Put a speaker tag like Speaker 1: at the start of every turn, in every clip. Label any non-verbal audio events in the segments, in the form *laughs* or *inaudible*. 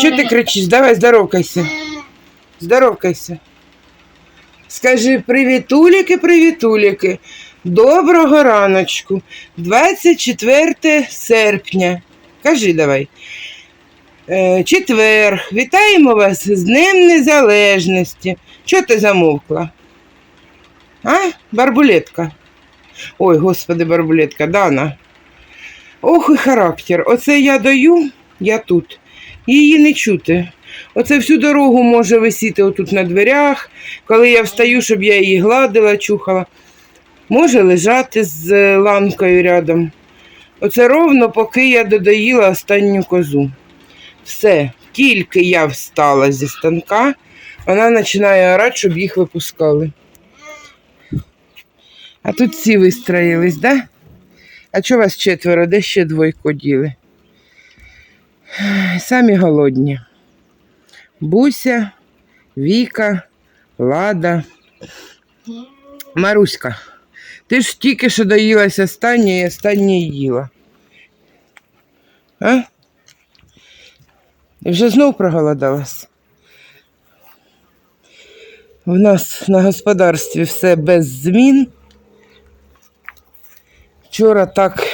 Speaker 1: Чого ти кричиш? Давай здоровкайся. Здоровкайся. Скажи привітуліки, привітуліки. Доброго раночку. 24 серпня. Кажи давай. Е, четвер. Вітаємо вас з Днем Незалежності. Чого ти замовкла? А? Барбулетка. Ой, господи, барбулетка, Дана. Ох і характер. Оце я даю, я тут. Її не чути. Оце всю дорогу може висіти отут на дверях, коли я встаю, щоб я її гладила, чухала. Може лежати з е, ланкою рядом. Оце ровно, поки я додоїла останню козу. Все, тільки я встала зі станка, вона починає орати, щоб їх випускали. А тут всі вистроїлись, да? А чого вас четверо? Де ще двойко діли? Самі голодні. Буся, Віка, Лада, Маруська. Ти ж тільки що доїлась останнє і останнє їла. А? І вже знов проголодалась. У нас на господарстві все без змін. Вчора так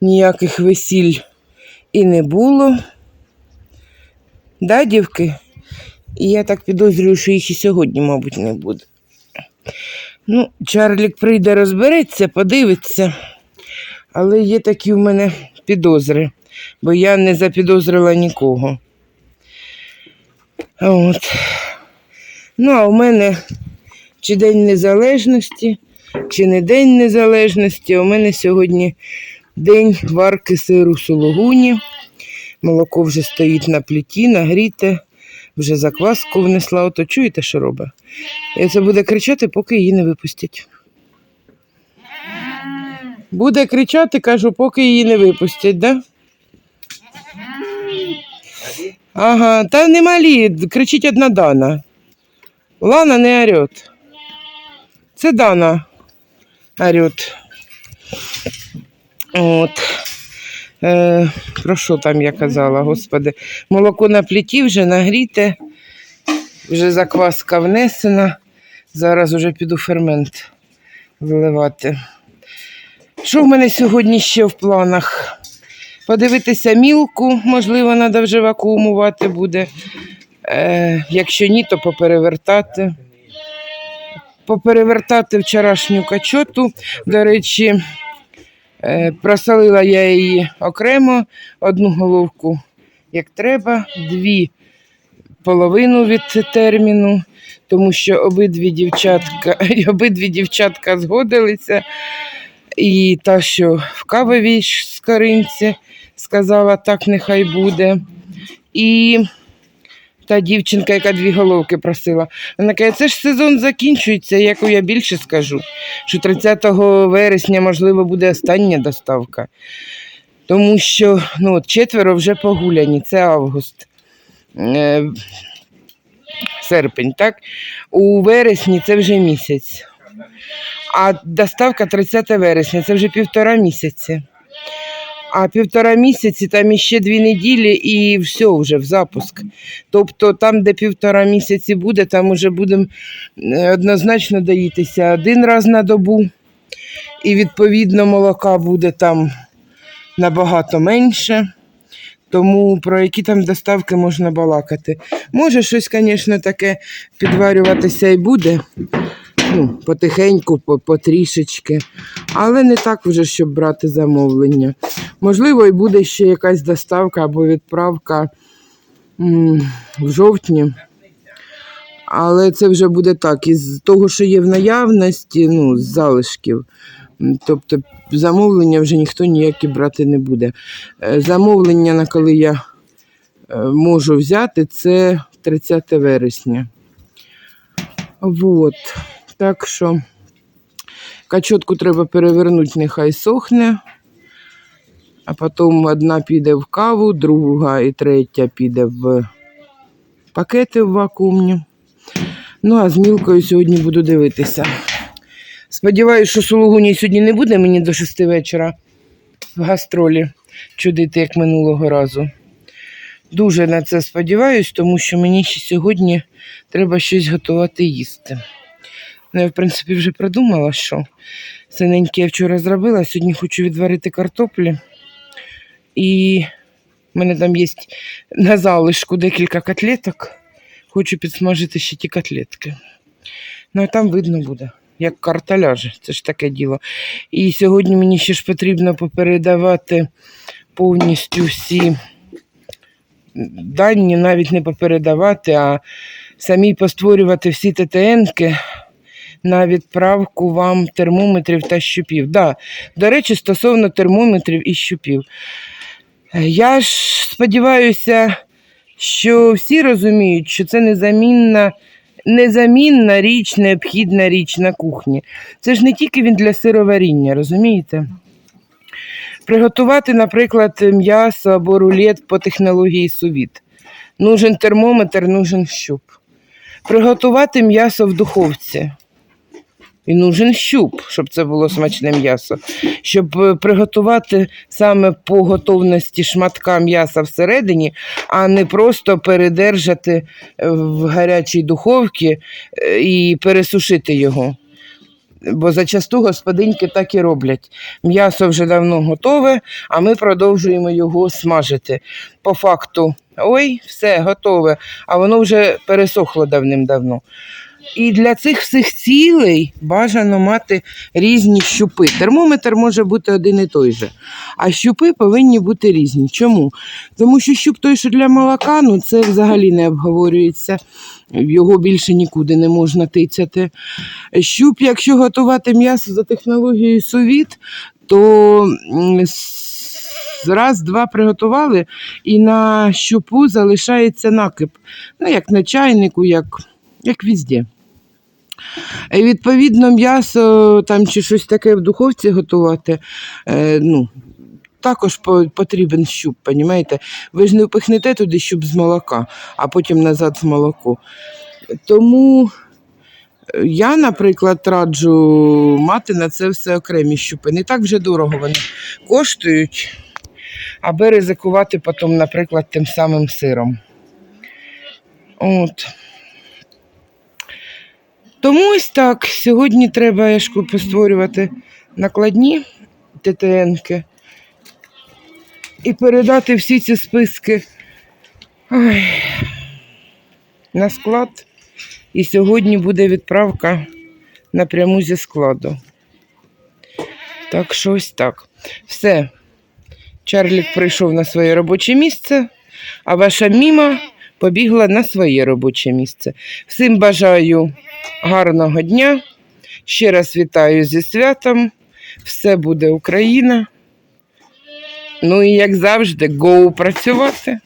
Speaker 1: ніяких весіль і не було. Да, дівки? І я так підозрюю, що їх і сьогодні, мабуть, не буде. Ну, Чарлік прийде, розбереться, подивиться. Але є такі в мене підозри, бо я не запідозрила нікого. От. Ну, а в мене чи День Незалежності, чи не День Незалежності, у мене сьогодні день варки сиру в сулугуні. Молоко вже стоїть на пліті, нагріте, вже закваску внесла. Ото чуєте, що робить? І це буде кричати, поки її не випустять. Буде кричати, кажу, поки її не випустять, да? Ага, та не малі, кричить одна Дана. Лана не орет. Це Дана орет. От. Е, про що там я казала, господи? Молоко на пліті вже нагріте, вже закваска внесена. Зараз уже піду фермент виливати. Що в мене сьогодні ще в планах? Подивитися мілку, можливо, треба вже вакуумувати буде. Е, якщо ні, то поперевертати. Поперевертати вчорашню качоту. До речі, Е, Просолила я її окремо, одну головку, як треба, дві половину від терміну, тому що обидві дівчатка, *laughs* обидві дівчатка згодилися. І та, що в кавовій скоринці, сказала, так нехай буде. І та дівчинка, яка дві головки просила, вона каже, це ж сезон закінчується, яку я більше скажу, що 30 вересня, можливо, буде остання доставка. Тому що ну, от четверо вже погуляні, це август. Е, серпень, так? У вересні це вже місяць. А доставка 30 вересня, це вже півтора місяці. А півтора місяці там іще дві неділі і все вже в запуск. Тобто там, де півтора місяці буде, там вже будемо е, однозначно доїтися один раз на добу. І відповідно молока буде там набагато менше. Тому про які там доставки можна балакати. Може, щось, звісно, таке підварюватися і буде. Ну, потихеньку, по- потрішечки. Але не так вже, щоб брати замовлення. Можливо, і буде ще якась доставка або відправка в жовтні. Але це вже буде так, із того, що є в наявності, ну, з залишків. Тобто замовлення вже ніхто ніякі брати не буде. Е, Замовлення, на коли я е, можу взяти, це 30 вересня. Вот. Так що качотку треба перевернути, нехай сохне. А потім одна піде в каву, друга і третя піде в пакети в вакуумні. Ну, а з мілкою сьогодні буду дивитися. Сподіваюсь, що Сулугуні сьогодні не буде мені до 6 вечора в гастролі чудити, як минулого разу. Дуже на це сподіваюсь, тому що мені ще сьогодні треба щось готувати їсти. Ну, я, в принципі, вже продумала, що синеньке я вчора зробила. Сьогодні хочу відварити картоплі. І в мене там є на залишку декілька котлеток. Хочу підсмажити ще ті котлетки. Ну, а там видно буде, як карта ляже. Це ж таке діло. І сьогодні мені ще ж потрібно попередавати повністю всі дані, навіть не попередавати, а самі постворювати всі ТТНки на відправку вам термометрів та щупів. Да, до речі, стосовно термометрів і щупів. Е, Я ж сподіваюся, що всі розуміють, що це незамінна, незамінна річ, необхідна річ на кухні. Це ж не тільки він для сироваріння, розумієте? Приготувати, наприклад, м'ясо або рулет по технології сувіт. Нужен термометр, нужен щуп. Приготувати м'ясо в духовці. І нужен щуп, щоб це було смачне м'ясо. Щоб е, приготувати саме по готовності шматка м'яса всередині, а не просто передержати е, в гарячій духовці е, і пересушити його. Бо зачасту господиньки так і роблять. М'ясо вже давно готове, а ми продовжуємо його смажити. По факту, ой, все готове, а воно вже пересохло давним-давно. І для цих всіх цілей бажано мати різні щупи. Термометр може бути один і той же, а щупи повинні бути різні. Чому? Тому що щуп той, що для молока, ну це взагалі не обговорюється. Його більше нікуди не можна тицяти. Щуп, якщо готувати м'ясо за технологією сувіт, то м, раз-два приготували, і на щупу залишається накип. Ну, як на чайнику, як, як візде. І відповідно, м'ясо там чи щось таке в духовці готувати, е, ну, також потрібен щуп, понімаєте? Ви ж не впихнете туди щуп з молока, а потім назад в молоко. Тому е, я, наприклад, раджу мати на це все окремі щупи. Не так вже дорого вони коштують, аби ризикувати потім, наприклад, тим самим сиром. От. Тому ось так. Сьогодні треба я постворювати накладні ТТНки і передати всі ці списки ой, на склад. І сьогодні буде відправка напряму зі складу. Так що ось так. Все. Чарлік прийшов на своє робоче місце, а ваша міма побігла на своє робоче місце. Всім бажаю гарного дня. Ще раз вітаю зі святом. Все буде Україна. Ну і як завжди, гоу працювати.